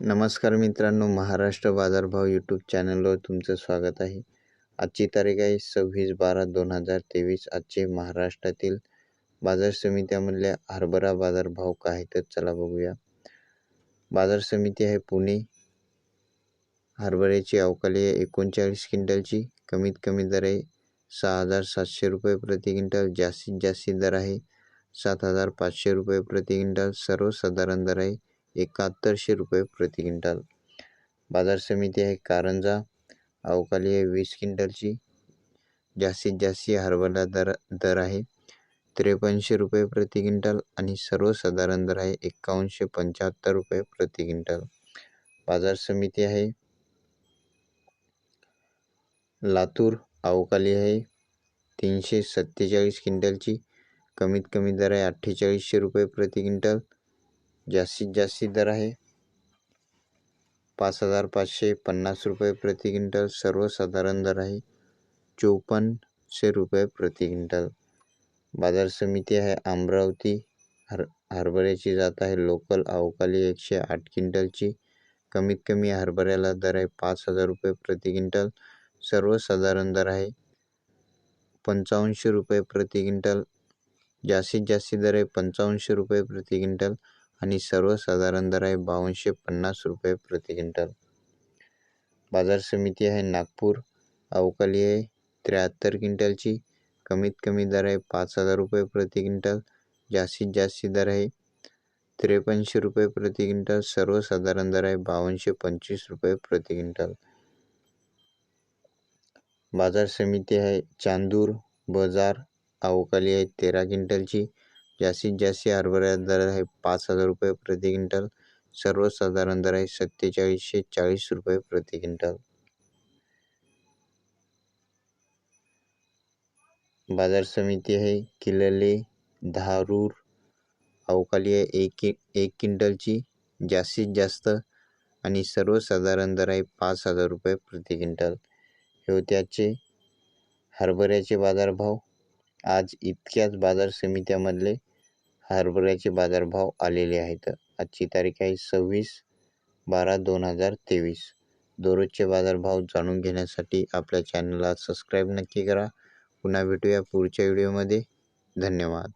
नमस्कार मित्रांनो महाराष्ट्र बाजारभाव यूट्यूब चॅनलवर तुमचं स्वागत आहे. आजची तारीख आहे सव्वीस बारा दोन हजार तेवीस. आजचे महाराष्ट्रातील बाजार समित्यामधल्या हरभरा बाजारभाव काय तर चला बघूया. बाजार समिती आहे पुणे. हरभऱ्याची अवकाळी आहे एकोणचाळीस क्विंटलची. कमीत कमी दर आहे सहा हजार सातशे रुपये प्रति क्विंटल. जास्तीत जास्त दर आहे सात हजार पाचशे रुपये प्रति क्विंटल. सर्वसाधारण दर आहे एकाहत्तरशे रुपये प्रति क्विंटल. बाजार समिती आहे कारंजा. अवकाळी आहे वीस क्विंटलची. जास्तीत जास्त हरभरा दर दर आहे त्रेपन्नशे रुपये प्रति क्विंटल आणि सर्वसाधारण दर आहे एकावन्नशे पंच्याहत्तर रुपये प्रति क्विंटल. बाजार समिती आहे लातूर. अवकाळी आहे तीनशे सत्तेचाळीस क्विंटलची. कमीत कमी दर आहे अठ्ठेचाळीसशे रुपये प्रति क्विंटल. जास्तीत जास्त दर आहे. पाच हजार पाचशे पन्नास रुपये प्रति क्विंटल सर्वसाधारण दर आहे. चोपन्नशे रुपये प्रति क्विंटल. बाजार समिती आहे अमरावती. हर हरभऱ्याची जात आहे लोकल अवकाळी एकशे आठ क्विंटलची. कमीत कमी हरभऱ्याला दर आहे पाच हजार रुपये प्रति क्विंटल. सर्वसाधारण दर आहे पंचावन्नशे रुपये प्रति क्विंटल. जास्तीत जास्त दर आहे पंचावन्नशे रुपये प्रति क्विंटल. आणि सर्वसाधारण दर आहे बावनशे पन्नास रुपये प्रति क्विंटल. बाजार समिती आहे नागपूर. अवकाळी आहे त्र्याहत्तर क्विंटलची. कमीत कमी दर आहे पाच हजार रुपये प्रति क्विंटल. जास्तीत जास्त दर आहे त्रेपन्नशे रुपये प्रति क्विंटल. सर्वसाधारण दर आहे बावनशे पंचवीस रुपये प्रति क्विंटल. बाजार समिती आहे चांदूर. बाजार अवकाळी आहे तेरा क्विंटलची. जास्तीत जास्त हरभरा दर आहे. पाच हजार रुपये प्रति क्विंटल. सर्वसाधारण दर आहे सत्तेचाळीसशे चाळीस रुपये प्रति क्विंटल. बाजार समिती आहे. किल्लले धारूर अवकाळी आहे एक एक क्विंटलची. जास्तीत जास्त आणि सर्वसाधारण दर आहे पाच हजार रुपये प्रति क्विंटल. हे होते हरभऱ्याचे बाजारभाव. आज इतक्याच बाजार समित्यामधले हरभऱ्याचे बाजारभाव आलेले आहेत. आजची तारीख आहे सव्वीस बारा दोन हजार तेवीस. दररोजचे बाजारभाव जाणून घेण्यासाठी आपल्या चॅनलला सबस्क्राईब नक्की करा. पुन्हा भेटूया पुढच्या व्हिडिओमध्ये. धन्यवाद.